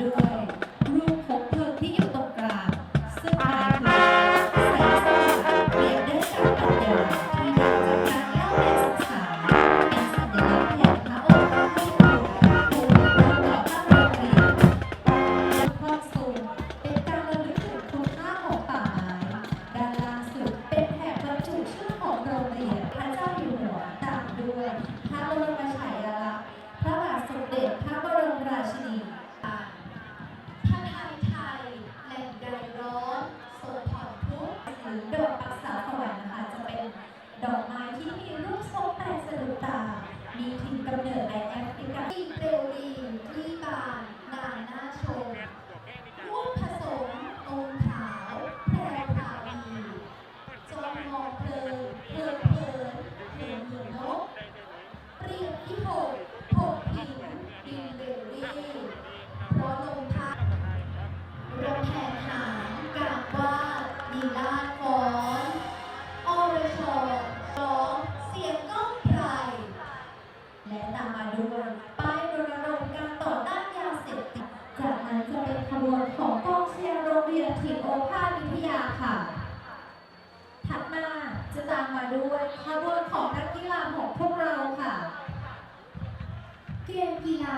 ด้วยรูปของเพิงที่อยู่ตรงกลางซึ่งหมายถึงสงสว่เปรียบได้กับปัญญาที่ได้จากการเล่าเรียนศึกษาเป็นสัญลักษณ์แห่งพระองค์ผู้ทรงผู้ทรงต่อพระองค์เรียนและความสูงเป็นการระลึกถึงคุณค่าของป่าไม้ด้านล่างสุดเป็นแถบบรรจุชื่อของโรงเรียนพระเจ้าอยู่หัวตามด้วยพระบรม มี และตามมาด้วยป้ายรณรงค์การต่อต้านยาเสพติดจากนั้นจะเป็นขบวนของกองเชียร์โรงเรียนถิ่นโอภาสวิทยาค่ะ ถัดมาจะตามมาด้วยขบวนของนักกีฬาของพวกเราค่ะ เกมกีฬา